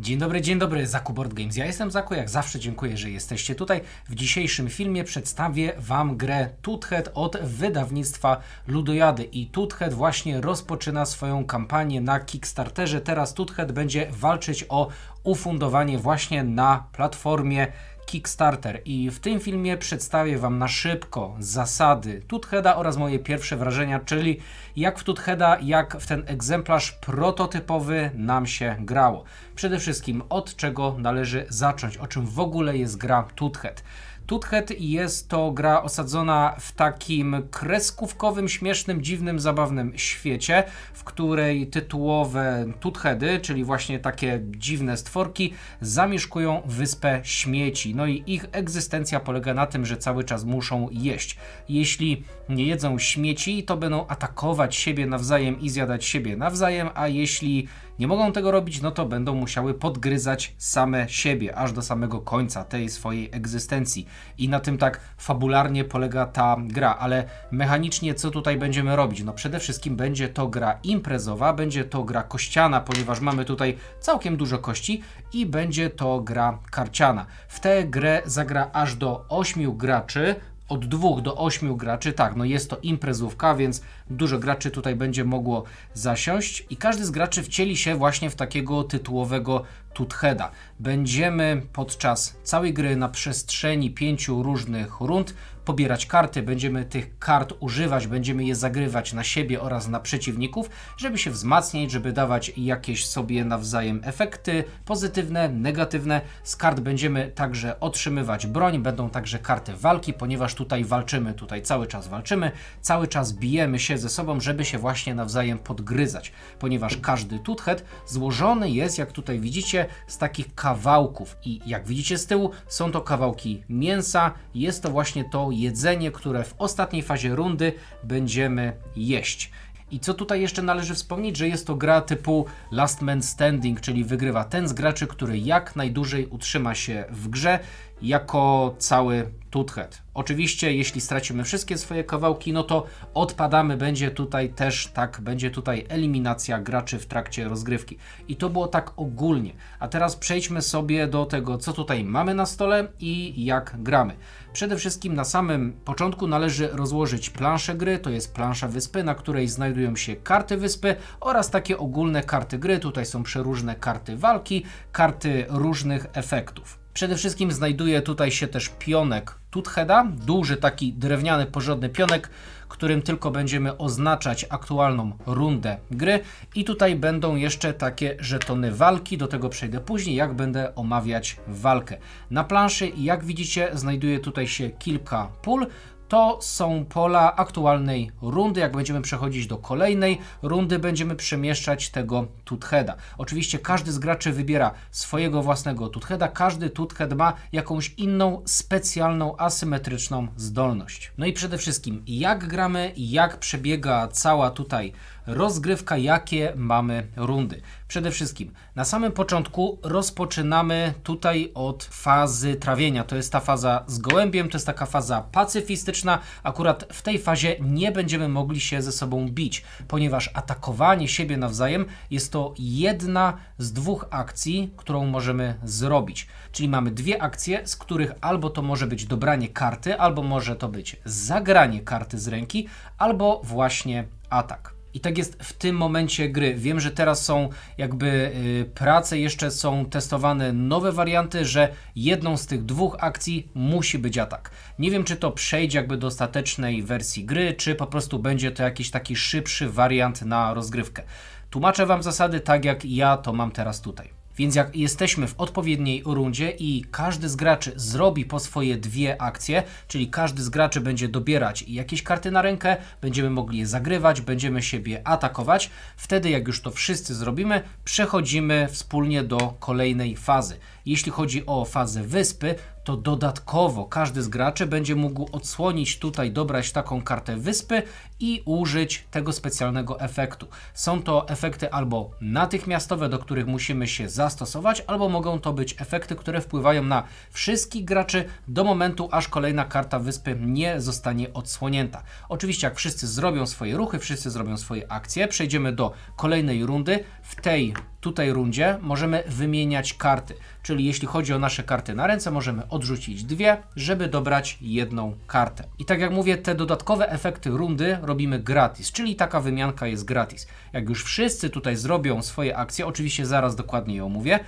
Dzień dobry, dzień dobry, Zaku Board Games. Ja jestem Zaku, jak zawsze dziękuję, że jesteście tutaj. W dzisiejszym filmie przedstawię Wam grę Tuthead od wydawnictwa Ludojady. I Tuthead właśnie rozpoczyna swoją kampanię na Kickstarterze. Teraz Tuthead będzie walczyć o ufundowanie właśnie na platformie Kickstarter i w tym filmie przedstawię Wam na szybko zasady Tutheada oraz moje pierwsze wrażenia, czyli jak w Tutheada, jak w ten egzemplarz prototypowy nam się grało. Przede wszystkim od czego należy zacząć, o czym w ogóle jest gra Tuthead. Tuthead jest to gra osadzona w takim kreskówkowym, śmiesznym, dziwnym, zabawnym świecie, w której tytułowe Tutheady, czyli właśnie takie dziwne stworki, zamieszkują wyspę śmieci. No i ich egzystencja polega na tym, że cały czas muszą jeść. Jeśli nie jedzą śmieci, to będą atakować siebie nawzajem i zjadać siebie nawzajem, a jeśli nie mogą tego robić, no to będą musiały podgryzać same siebie, aż do samego końca tej swojej egzystencji. I na tym tak fabularnie polega ta gra, ale mechanicznie co tutaj będziemy robić? No przede wszystkim będzie to gra imprezowa, będzie to gra kościana, ponieważ mamy tutaj całkiem dużo kości i będzie to gra karciana. W tę grę zagra aż do 8 graczy, od 2 do 8 graczy. Tak, no jest to imprezówka, więc dużo graczy tutaj będzie mogło zasiąść i każdy z graczy wcieli się właśnie w takiego tytułowego Tutheada. Będziemy podczas całej gry na przestrzeni pięciu różnych rund pobierać karty, będziemy tych kart używać, będziemy je zagrywać na siebie oraz na przeciwników, żeby się wzmacniać, żeby dawać jakieś sobie nawzajem efekty pozytywne, negatywne. Z kart będziemy także otrzymywać broń, będą także karty walki, ponieważ tutaj walczymy, tutaj cały czas walczymy, cały czas bijemy się ze sobą, żeby się właśnie nawzajem podgryzać, ponieważ każdy tuthead złożony jest, jak tutaj widzicie, z takich kawałków i jak widzicie z tyłu, są to kawałki mięsa, jest to właśnie to jedzenie, które w ostatniej fazie rundy będziemy jeść. I co tutaj jeszcze należy wspomnieć, że jest to gra typu Last Man Standing, czyli wygrywa ten z graczy, który jak najdłużej utrzyma się w grze jako cały Tuthead. Oczywiście, jeśli stracimy wszystkie swoje kawałki, no to odpadamy, będzie tutaj też tak, będzie tutaj eliminacja graczy w trakcie rozgrywki. I to było tak ogólnie. A teraz przejdźmy sobie do tego, co tutaj mamy na stole i jak gramy. Przede wszystkim na samym początku należy rozłożyć planszę gry, to jest plansza wyspy, na której znajdują się karty wyspy oraz takie ogólne karty gry. Tutaj są przeróżne karty walki, karty różnych efektów. Przede wszystkim znajduje tutaj się też pionek Tutheada, duży taki drewniany, porządny pionek, którym tylko będziemy oznaczać aktualną rundę gry. I tutaj będą jeszcze takie żetony walki, do tego przejdę później, jak będę omawiać walkę. Na planszy, jak widzicie, znajduje tutaj się kilka pól. To są pola aktualnej rundy. Jak będziemy przechodzić do kolejnej rundy, będziemy przemieszczać tego Tutheada. Oczywiście każdy z graczy wybiera swojego własnego Tutheada. Każdy Tuthead ma jakąś inną, specjalną, asymetryczną zdolność. No i przede wszystkim, jak gramy, jak przebiega cała tutaj rozgrywka, jakie mamy rundy. Przede wszystkim, na samym początku rozpoczynamy tutaj od fazy trawienia. To jest ta faza z gołębiem, to jest taka faza pacyfistyczna. Akurat w tej fazie nie będziemy mogli się ze sobą bić, ponieważ atakowanie siebie nawzajem jest to jedna z dwóch akcji, którą możemy zrobić. Czyli mamy dwie akcje, z których albo to może być dobranie karty, albo może to być zagranie karty z ręki, albo właśnie atak. I tak jest w tym momencie gry. Wiem, że teraz są jakby y, prace, jeszcze są testowane nowe warianty, że jedną z tych dwóch akcji musi być atak. Nie wiem, czy to przejdzie jakby do ostatecznej wersji gry, czy po prostu będzie to jakiś taki szybszy wariant na rozgrywkę. Tłumaczę Wam zasady tak, jak ja to mam teraz tutaj. Więc jak jesteśmy w odpowiedniej rundzie i każdy z graczy zrobi po swoje dwie akcje, czyli każdy z graczy będzie dobierać jakieś karty na rękę, będziemy mogli je zagrywać, będziemy siebie atakować, wtedy jak już to wszyscy zrobimy, przechodzimy wspólnie do kolejnej fazy. Jeśli chodzi o fazę wyspy, to dodatkowo każdy z graczy będzie mógł odsłonić tutaj, dobrać taką kartę wyspy i użyć tego specjalnego efektu. Są to efekty albo natychmiastowe, do których musimy się zastosować, albo mogą to być efekty, które wpływają na wszystkich graczy do momentu, aż kolejna karta wyspy nie zostanie odsłonięta. Oczywiście, jak wszyscy zrobią swoje ruchy, wszyscy zrobią swoje akcje, przejdziemy do kolejnej rundy. W tej tutaj rundzie możemy wymieniać karty. Czyli jeśli chodzi o nasze karty na ręce, możemy odrzucić dwie, żeby dobrać jedną kartę. I tak jak mówię, te dodatkowe efekty rundy robimy gratis, czyli taka wymianka jest gratis. Jak już wszyscy tutaj zrobią swoje akcje, oczywiście zaraz dokładnie je omówię,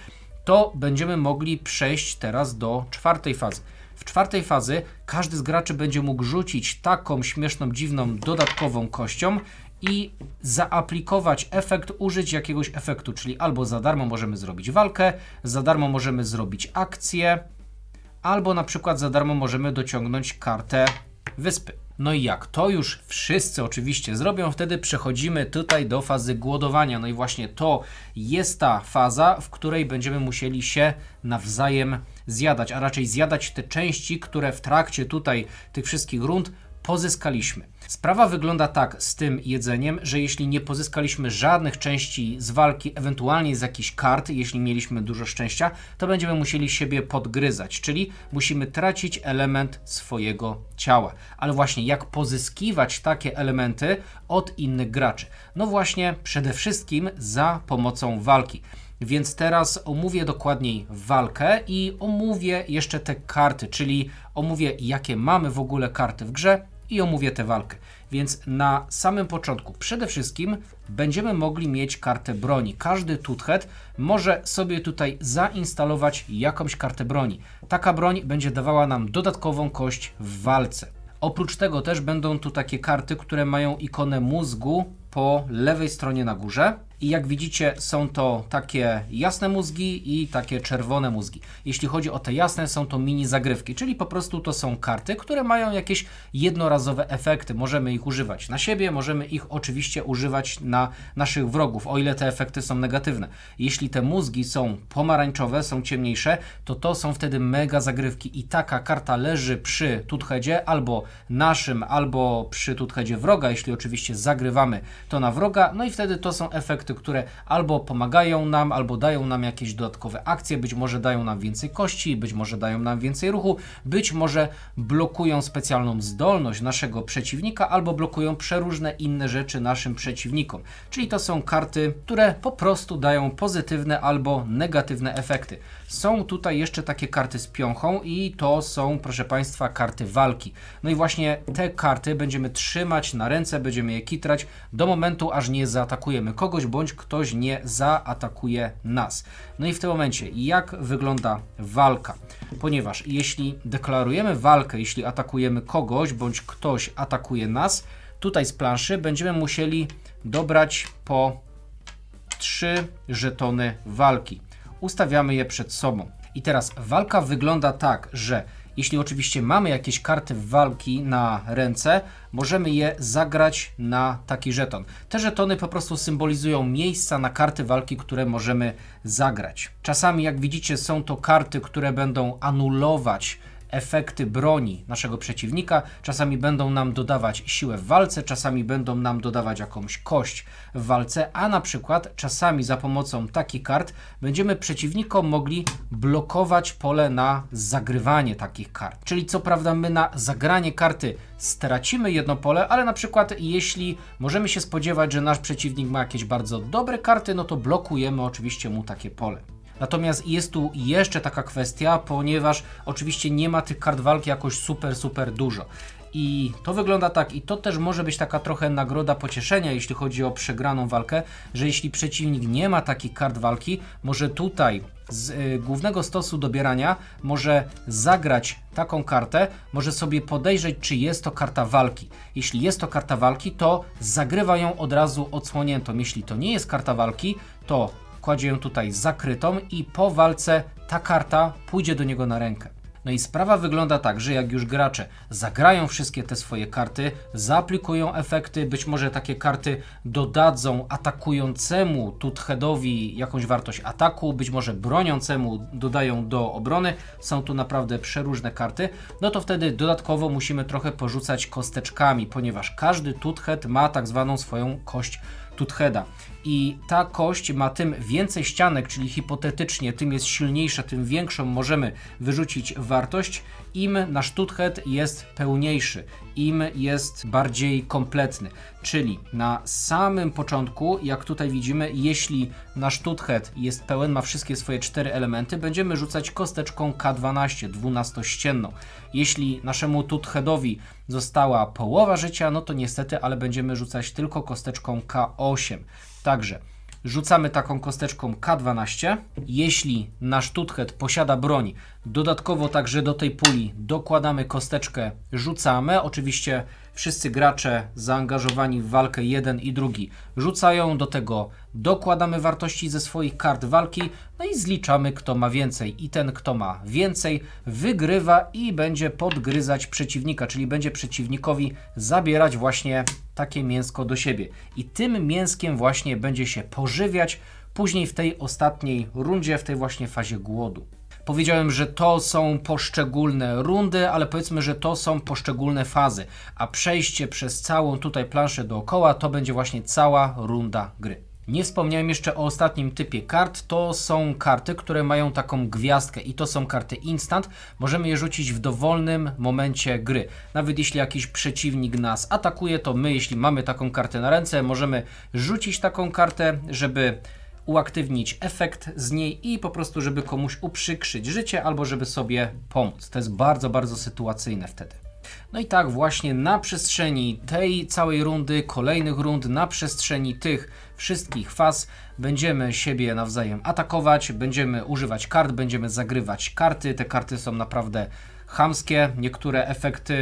to będziemy mogli przejść teraz do czwartej fazy. W czwartej fazy każdy z graczy będzie mógł rzucić taką śmieszną, dziwną, dodatkową kością i zaaplikować efekt, użyć jakiegoś efektu, czyli albo za darmo możemy zrobić walkę, za darmo możemy zrobić akcję, albo na przykład za darmo możemy dociągnąć kartę wyspy. No i jak to już wszyscy oczywiście zrobią, wtedy przechodzimy tutaj do fazy głodowania. No i właśnie to jest ta faza, w której będziemy musieli się nawzajem zjadać, a raczej zjadać te części, które w trakcie tutaj tych wszystkich rund pozyskaliśmy. Sprawa wygląda tak z tym jedzeniem, że jeśli nie pozyskaliśmy żadnych części z walki, ewentualnie z jakichś kart, jeśli mieliśmy dużo szczęścia, to będziemy musieli siebie podgryzać, czyli musimy tracić element swojego ciała. Ale właśnie jak pozyskiwać takie elementy od innych graczy? No właśnie przede wszystkim za pomocą walki. Więc teraz omówię dokładniej walkę i omówię jeszcze te karty, czyli omówię jakie mamy w ogóle karty w grze i omówię tę walkę. Więc na samym początku przede wszystkim będziemy mogli mieć kartę broni. Każdy tuthead może sobie tutaj zainstalować jakąś kartę broni. Taka broń będzie dawała nam dodatkową kość w walce. Oprócz tego też będą tu takie karty, które mają ikonę mózgu po lewej stronie na górze. I jak widzicie, są to takie jasne mózgi i takie czerwone mózgi. Jeśli chodzi o te jasne, są to mini zagrywki, czyli po prostu to są karty, które mają jakieś jednorazowe efekty. Możemy ich używać na siebie, możemy ich oczywiście używać na naszych wrogów, o ile te efekty są negatywne. Jeśli te mózgi są pomarańczowe, są ciemniejsze, to to są wtedy mega zagrywki i taka karta leży przy tutheadzie albo naszym, albo przy tutheadzie wroga, jeśli oczywiście zagrywamy to na wroga, no i wtedy to są efekty, które albo pomagają nam, albo dają nam jakieś dodatkowe akcje, być może dają nam więcej kości, być może dają nam więcej ruchu, być może blokują specjalną zdolność naszego przeciwnika, albo blokują przeróżne inne rzeczy naszym przeciwnikom. Czyli to są karty, które po prostu dają pozytywne albo negatywne efekty. Są tutaj jeszcze takie karty z piąchą i to są, proszę Państwa, karty walki. No i właśnie te karty będziemy trzymać na ręce, będziemy je kitrać do momentu, aż nie zaatakujemy kogoś, bądź ktoś nie zaatakuje nas. No i w tym momencie, jak wygląda walka? Ponieważ jeśli deklarujemy walkę, jeśli atakujemy kogoś, bądź ktoś atakuje nas, tutaj z planszy będziemy musieli dobrać po trzy żetony walki. Ustawiamy je przed sobą. I teraz walka wygląda tak, że jeśli oczywiście mamy jakieś karty walki na ręce, możemy je zagrać na taki żeton. Te żetony po prostu symbolizują miejsca na karty walki, które możemy zagrać. Czasami, jak widzicie, są to karty, które będą anulować efekty broni naszego przeciwnika. Czasami będą nam dodawać siłę w walce, czasami będą nam dodawać jakąś kość w walce, a na przykład czasami za pomocą takich kart będziemy przeciwnikom mogli blokować pole na zagrywanie takich kart. Czyli co prawda my na zagranie karty stracimy jedno pole, ale na przykład jeśli możemy się spodziewać, że nasz przeciwnik ma jakieś bardzo dobre karty, no to blokujemy oczywiście mu takie pole. Natomiast jest tu jeszcze taka kwestia, ponieważ oczywiście nie ma tych kart walki jakoś super, super dużo. I to wygląda tak, i to też może być taka trochę nagroda pocieszenia, jeśli chodzi o przegraną walkę, że jeśli przeciwnik nie ma takich kart walki, może tutaj z y, głównego stosu dobierania może zagrać taką kartę, może sobie podejrzeć, czy jest to karta walki. Jeśli jest to karta walki, to zagrywa ją od razu odsłoniętą. Jeśli to nie jest karta walki, to kładzie ją tutaj zakrytą i po walce ta karta pójdzie do niego na rękę. No i sprawa wygląda tak, że jak już gracze zagrają wszystkie te swoje karty, zaaplikują efekty, być może takie karty dodadzą atakującemu tutheadowi jakąś wartość ataku, być może broniącemu dodają do obrony, są tu naprawdę przeróżne karty, no to wtedy dodatkowo musimy trochę porzucać kosteczkami, ponieważ każdy tuthead ma tak zwaną swoją kość tutheada. I ta kość ma tym więcej ścianek, czyli hipotetycznie tym jest silniejsza, tym większą możemy wyrzucić wartość, im nasz tuthead jest pełniejszy, im jest bardziej kompletny. Czyli na samym początku, jak tutaj widzimy, jeśli nasz tuthead jest pełen, ma wszystkie swoje cztery elementy, będziemy rzucać kosteczką K12, 12-ścienną. Jeśli naszemu tutheadowi została połowa życia, no to niestety, ale będziemy rzucać tylko kosteczką K8. Także Rzucamy taką kosteczką K12. Jeśli nasz tuthead posiada broń, dodatkowo także do tej puli dokładamy kosteczkę, rzucamy. Oczywiście wszyscy gracze zaangażowani w walkę jeden i drugi rzucają, do tego dokładamy wartości ze swoich kart walki, no i zliczamy kto ma więcej. I ten kto ma więcej wygrywa i będzie podgryzać przeciwnika, czyli będzie przeciwnikowi zabierać właśnie takie mięsko do siebie. I tym mięskiem właśnie będzie się pożywiać później w tej ostatniej rundzie, w tej właśnie fazie głodu. Powiedziałem, że to są poszczególne rundy, ale powiedzmy, że to są poszczególne fazy, a przejście przez całą tutaj planszę dookoła to będzie właśnie cała runda gry. Nie wspomniałem jeszcze o ostatnim typie kart. To są karty, które mają taką gwiazdkę i to są karty instant. Możemy je rzucić w dowolnym momencie gry. Nawet jeśli jakiś przeciwnik nas atakuje, to my, jeśli mamy taką kartę na ręce, możemy rzucić taką kartę, żeby uaktywnić efekt z niej i po prostu, żeby komuś uprzykrzyć życie albo żeby sobie pomóc. To jest bardzo, bardzo sytuacyjne wtedy. No i tak właśnie na przestrzeni tej całej rundy, kolejnych rund, na przestrzeni tych wszystkich faz będziemy siebie nawzajem atakować, będziemy używać kart, będziemy zagrywać karty. Te karty są naprawdę chamskie. Niektóre efekty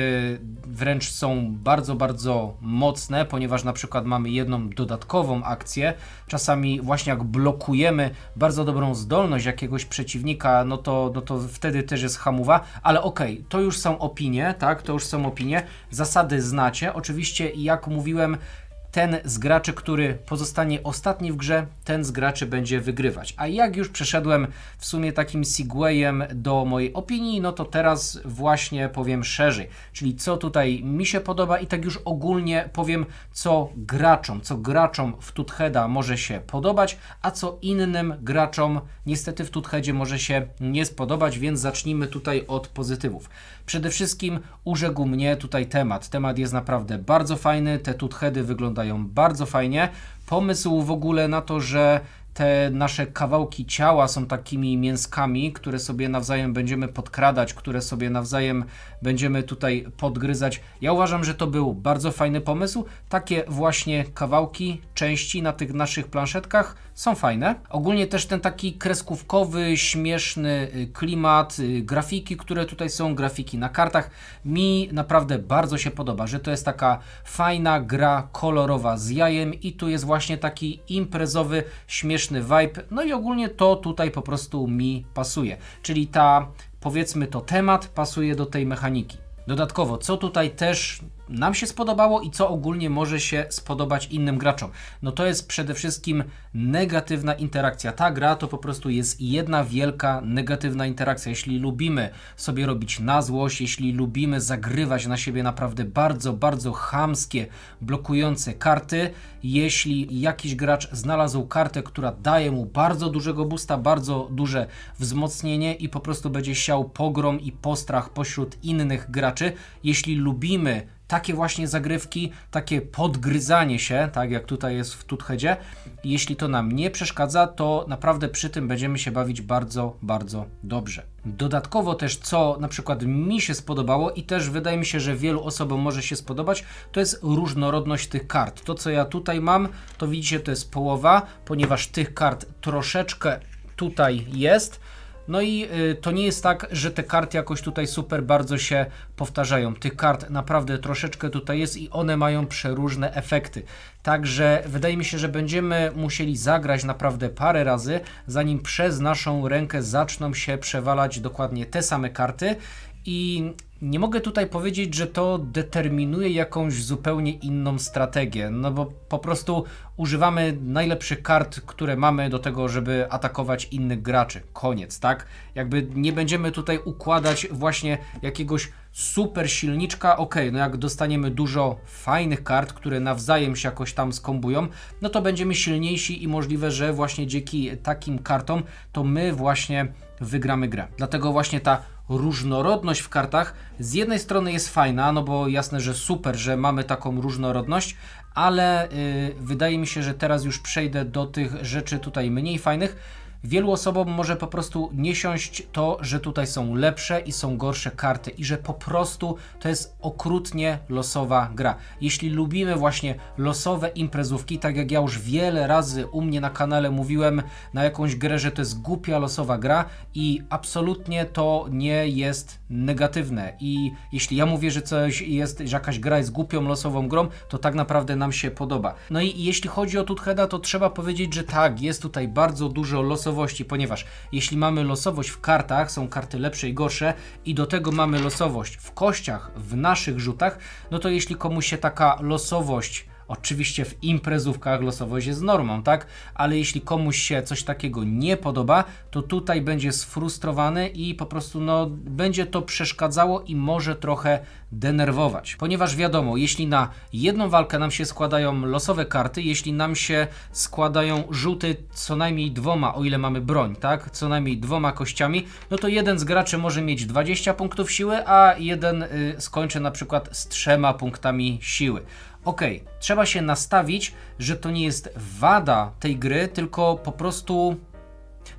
wręcz są bardzo, bardzo mocne, ponieważ na przykład mamy jedną dodatkową akcję. Czasami właśnie jak blokujemy bardzo dobrą zdolność jakiegoś przeciwnika, no to, no to wtedy też jest hamowa, ale okej, okay, to już są opinie, tak, to już są opinie. Zasady znacie. Oczywiście, jak mówiłem, ten z graczy, który pozostanie ostatni w grze, ten z graczy będzie wygrywać. A jak już przeszedłem w sumie takim segwayem do mojej opinii, no to teraz właśnie powiem szerzej. Czyli co tutaj mi się podoba i tak już ogólnie powiem, co graczom, co graczom w Tutheada może się podobać, a co innym graczom niestety w Tutheadzie może się nie spodobać, więc zacznijmy tutaj od pozytywów. Przede wszystkim urzekł mnie tutaj temat. Temat jest naprawdę bardzo fajny, te Tutheady wyglądają bardzo fajnie. Pomysł w ogóle na to, że te nasze kawałki ciała są takimi mięskami, które sobie nawzajem będziemy podkradać, które sobie nawzajem będziemy tutaj podgryzać. Ja uważam, że to był bardzo fajny pomysł. Takie właśnie kawałki, części na tych naszych planszetkach są fajne. Ogólnie też ten taki kreskówkowy, śmieszny y, klimat, y, grafiki, które tutaj są, grafiki na kartach, mi naprawdę bardzo się podoba, że to jest taka fajna gra kolorowa z jajem i tu jest właśnie taki imprezowy, śmieszny vibe. No i ogólnie to tutaj po prostu mi pasuje. Czyli ta, powiedzmy to temat pasuje do tej mechaniki. Dodatkowo, co tutaj też nam się spodobało i co ogólnie może się spodobać innym graczom. No to jest przede wszystkim negatywna interakcja. Ta gra to po prostu jest jedna wielka negatywna interakcja. Jeśli lubimy sobie robić na złość, jeśli lubimy zagrywać na siebie naprawdę bardzo, bardzo chamskie, blokujące karty, jeśli jakiś gracz znalazł kartę, która daje mu bardzo dużego boosta, bardzo duże wzmocnienie i po prostu będzie siał pogrom i postrach pośród innych graczy, jeśli lubimy takie właśnie zagrywki, takie podgryzanie się, tak jak tutaj jest w Tutheadzie, jeśli to nam nie przeszkadza, to naprawdę przy tym będziemy się bawić bardzo, bardzo dobrze. Dodatkowo też, co na przykład mi się spodobało i też wydaje mi się, że wielu osobom może się spodobać, to jest różnorodność tych kart. To, co ja tutaj mam, to widzicie, to jest połowa, ponieważ tych kart troszeczkę tutaj jest. No i y, to nie jest tak, że te karty jakoś tutaj super bardzo się powtarzają. Tych kart naprawdę troszeczkę tutaj jest i one mają przeróżne efekty. Także wydaje mi się, że będziemy musieli zagrać naprawdę parę razy, zanim przez naszą rękę zaczną się przewalać dokładnie te same karty. I nie mogę tutaj powiedzieć, że to determinuje jakąś zupełnie inną strategię, no bo po prostu używamy najlepszych kart, które mamy do tego, żeby atakować innych graczy. Koniec, tak? Jakby nie będziemy tutaj układać właśnie jakiegoś super silniczka, ok, no jak dostaniemy dużo fajnych kart, które nawzajem się jakoś tam skombują, no to będziemy silniejsi i możliwe, że właśnie dzięki takim kartom to my właśnie wygramy grę. Dlatego właśnie ta różnorodność w kartach z jednej strony jest fajna, no bo jasne, że super, że mamy taką różnorodność, ale yy, wydaje mi się, że teraz już przejdę do tych rzeczy tutaj mniej fajnych. Wielu osobom może po prostu nie siąść to, że tutaj są lepsze i są gorsze karty i że po prostu to jest okrutnie losowa gra. Jeśli lubimy właśnie losowe imprezówki, tak jak ja już wiele razy u mnie na kanale mówiłem na jakąś grę, że to jest głupia losowa gra i absolutnie to nie jest negatywne. I jeśli ja mówię, że coś jest, że jakaś gra jest głupią losową grą, to tak naprawdę nam się podoba. No i jeśli chodzi o Tutheda, to trzeba powiedzieć, że tak, jest tutaj bardzo dużo losowości, ponieważ jeśli mamy losowość w kartach, są karty lepsze i gorsze, i do tego mamy losowość w kościach, w naszych rzutach, no to jeśli komuś się taka losowość Oczywiście w imprezówkach losowość jest normą, tak? Ale jeśli komuś się coś takiego nie podoba, to tutaj będzie sfrustrowany i po prostu no, będzie to przeszkadzało i może trochę denerwować. Ponieważ wiadomo, jeśli na jedną walkę nam się składają losowe karty, jeśli nam się składają rzuty co najmniej dwoma, o ile mamy broń, tak? Co najmniej dwoma kościami, no to jeden z graczy może mieć 20 punktów siły, a jeden y, skończy na przykład z trzema punktami siły. Ok, trzeba się nastawić, że to nie jest wada tej gry, tylko po prostu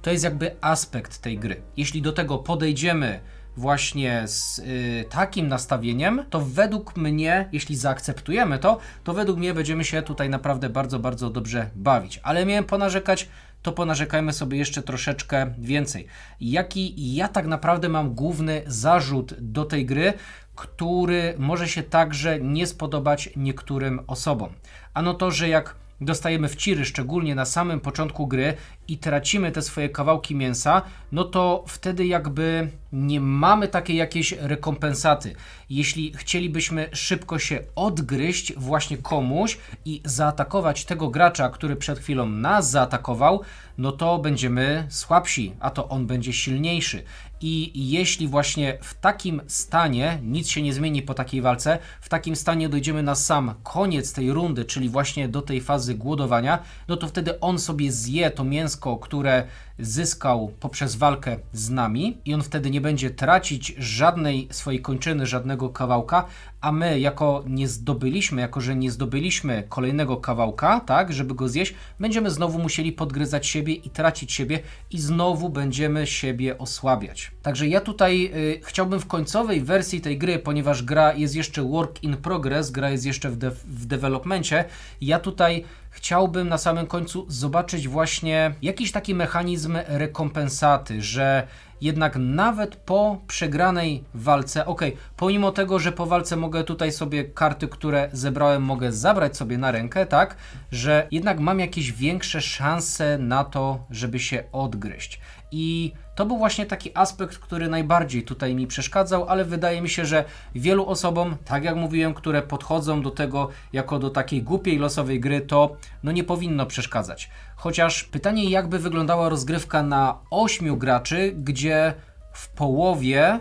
to jest jakby aspekt tej gry. Jeśli do tego podejdziemy właśnie z y, takim nastawieniem, to według mnie, jeśli zaakceptujemy to, to według mnie będziemy się tutaj naprawdę bardzo, bardzo dobrze bawić. Ale miałem ponarzekać, to ponarzekajmy sobie jeszcze troszeczkę więcej. Jaki ja tak naprawdę mam główny zarzut do tej gry, który może się także nie spodobać niektórym osobom. Ano to, że jak dostajemy wciry, szczególnie na samym początku gry i tracimy te swoje kawałki mięsa, no to wtedy jakby nie mamy takiej jakiejś rekompensaty. Jeśli chcielibyśmy szybko się odgryźć właśnie komuś i zaatakować tego gracza, który przed chwilą nas zaatakował, no to będziemy słabsi, a to on będzie silniejszy. I jeśli właśnie w takim stanie nic się nie zmieni po takiej walce, w takim stanie dojdziemy na sam koniec tej rundy, czyli właśnie do tej fazy głodowania, no to wtedy on sobie zje to mięsko, które zyskał poprzez walkę z nami i on wtedy nie będzie tracić żadnej swojej kończyny, żadnego kawałka, a my jako nie zdobyliśmy, jako że nie zdobyliśmy kolejnego kawałka, tak, żeby go zjeść, będziemy znowu musieli podgryzać siebie i tracić siebie i znowu będziemy siebie osłabiać. Także ja tutaj y, chciałbym w końcowej wersji tej gry, ponieważ gra jest jeszcze work in progress, gra jest jeszcze w, de w developmencie, ja tutaj chciałbym na samym końcu zobaczyć właśnie jakiś taki mechanizm rekompensaty, że jednak nawet po przegranej walce, ok, pomimo tego, że po walce mogę tutaj sobie karty, które zebrałem, mogę zabrać sobie na rękę, tak, że jednak mam jakieś większe szanse na to, żeby się odgryźć. I to był właśnie taki aspekt, który najbardziej tutaj mi przeszkadzał, ale wydaje mi się, że wielu osobom, tak jak mówiłem, które podchodzą do tego jako do takiej głupiej losowej gry, to no nie powinno przeszkadzać. Chociaż pytanie, jakby wyglądała rozgrywka na 8 graczy, gdzie w połowie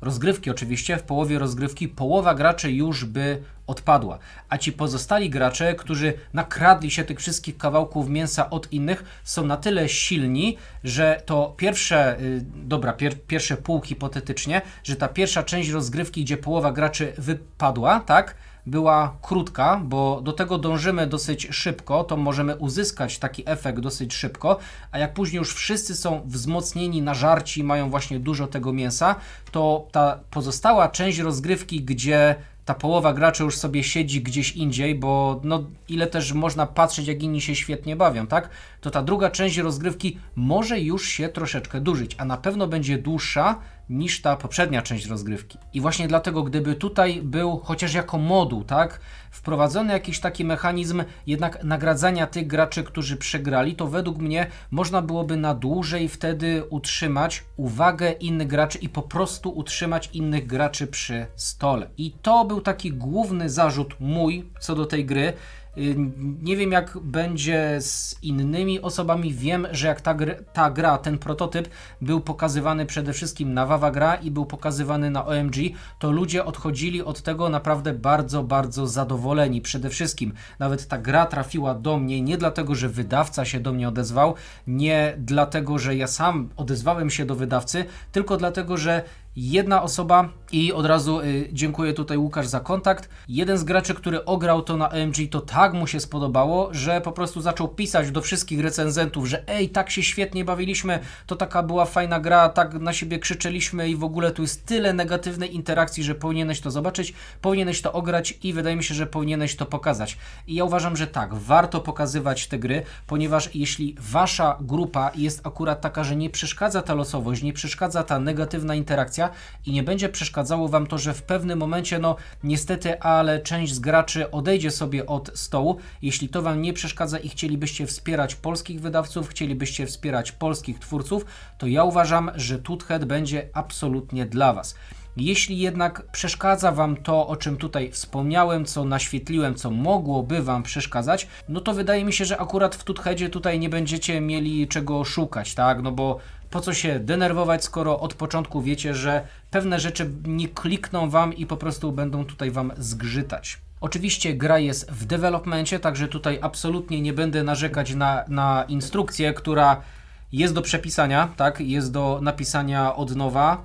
rozgrywki oczywiście, w połowie rozgrywki połowa graczy już by odpadła, a ci pozostali gracze, którzy nakradli się tych wszystkich kawałków mięsa od innych, są na tyle silni, że to pierwsze, yy, dobra, pier, pierwsze pół hipotetycznie, że ta pierwsza część rozgrywki, gdzie połowa graczy wypadła, tak, była krótka, bo do tego dążymy dosyć szybko, to możemy uzyskać taki efekt dosyć szybko, a jak później już wszyscy są wzmocnieni, nażarci, mają właśnie dużo tego mięsa, to ta pozostała część rozgrywki, gdzie ta połowa graczy już sobie siedzi gdzieś indziej, bo no ile też można patrzeć, jak inni się świetnie bawią, tak? To ta druga część rozgrywki może już się troszeczkę dłużyć, a na pewno będzie dłuższa niż ta poprzednia część rozgrywki. I właśnie dlatego, gdyby tutaj był chociaż jako moduł, tak, wprowadzony jakiś taki mechanizm jednak nagradzania tych graczy, którzy przegrali, to według mnie można byłoby na dłużej wtedy utrzymać uwagę innych graczy i po prostu utrzymać innych graczy przy stole. I to był taki główny zarzut mój co do tej gry. Y, Nie wiem, jak będzie z innymi osobami. Wiem, że jak ta, gr- ta gra, ten prototyp był pokazywany przede wszystkim na Wawa Gra i był pokazywany na OMG, to ludzie odchodzili od tego naprawdę bardzo, bardzo zadowoleni. Przede wszystkim nawet ta gra trafiła do mnie nie dlatego, że wydawca się do mnie odezwał, nie dlatego, że ja sam odezwałem się do wydawcy, tylko dlatego, że jedna osoba i od razu y, dziękuję tutaj Łukasz za kontakt. Jeden z graczy, który ograł to na OMG, to tak mu się spodobało, że po prostu zaczął pisać do wszystkich recenzentów, że ej, tak się świetnie bawiliśmy, to taka była fajna gra, tak na siebie krzyczeliśmy i w ogóle tu jest tyle negatywnej interakcji, że powinieneś to zobaczyć, powinieneś to ograć i wydaje mi się, że powinieneś to pokazać. I ja uważam, że tak, warto pokazywać te gry, ponieważ jeśli wasza grupa jest akurat taka, że nie przeszkadza ta losowość, nie przeszkadza ta negatywna interakcja i nie będzie przeszkadzało wam to, że w pewnym momencie, no niestety, ale część z graczy odejdzie sobie od stołu. Jeśli to wam nie przeszkadza i chcielibyście wspierać polskich wydawców, chcielibyście wspierać polskich twórców, to ja uważam, że Tuthead będzie absolutnie dla was. Jeśli jednak przeszkadza Wam to, o czym tutaj wspomniałem, co naświetliłem, co mogłoby Wam przeszkadzać, no to wydaje mi się, że akurat w Tutheadzie tutaj nie będziecie mieli czego szukać, tak? No bo po co się denerwować, skoro od początku wiecie, że pewne rzeczy nie klikną Wam i po prostu będą tutaj Wam zgrzytać. Oczywiście gra jest w developmencie, także tutaj absolutnie nie będę narzekać na, na instrukcję, która jest do przepisania, tak? Jest do napisania od nowa.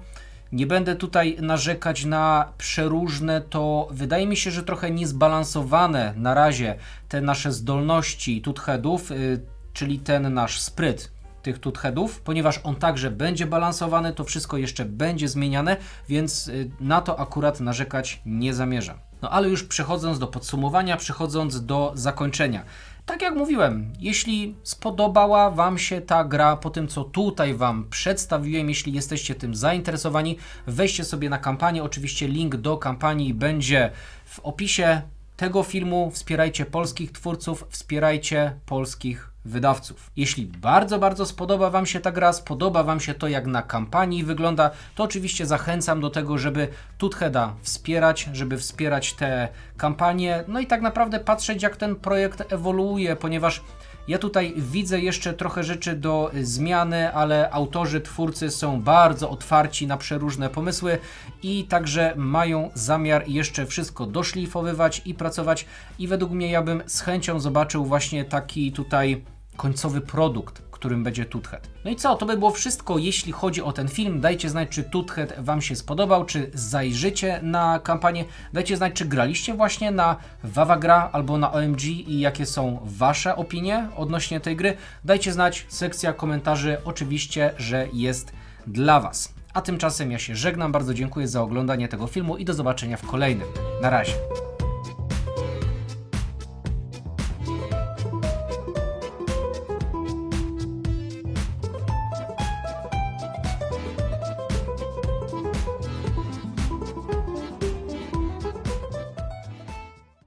Nie będę tutaj narzekać na przeróżne, to wydaje mi się, że trochę niezbalansowane na razie te nasze zdolności tutheadów, y, czyli ten nasz spryt tych tutheadów, ponieważ on także będzie balansowany, to wszystko jeszcze będzie zmieniane, więc y, na to akurat narzekać nie zamierzam. No ale już przechodząc do podsumowania, przechodząc do zakończenia. Tak jak mówiłem, jeśli spodobała Wam się ta gra po tym, co tutaj Wam przedstawiłem, jeśli jesteście tym zainteresowani, weźcie sobie na kampanię. Oczywiście link do kampanii będzie w opisie tego filmu. Wspierajcie polskich twórców, wspierajcie polskich wydawców. Jeśli bardzo, bardzo spodoba Wam się ta gra, spodoba Wam się to, jak na kampanii wygląda, to oczywiście zachęcam do tego, żeby Tutheada wspierać, żeby wspierać te kampanie, no i tak naprawdę patrzeć, jak ten projekt ewoluuje, ponieważ ja tutaj widzę jeszcze trochę rzeczy do zmiany, ale autorzy, twórcy są bardzo otwarci na przeróżne pomysły i także mają zamiar jeszcze wszystko doszlifowywać i pracować. I według mnie ja bym z chęcią zobaczył właśnie taki tutaj końcowy produkt, którym będzie Tuthead. No i co, to by było wszystko, jeśli chodzi o ten film. Dajcie znać, czy Tuthead Wam się spodobał, czy zajrzycie na kampanię. Dajcie znać, czy graliście właśnie na Wawa Gra albo na OMG i jakie są Wasze opinie odnośnie tej gry. Dajcie znać, sekcja komentarzy oczywiście, że jest dla Was. A tymczasem ja się żegnam, bardzo dziękuję za oglądanie tego filmu i do zobaczenia w kolejnym. Na razie.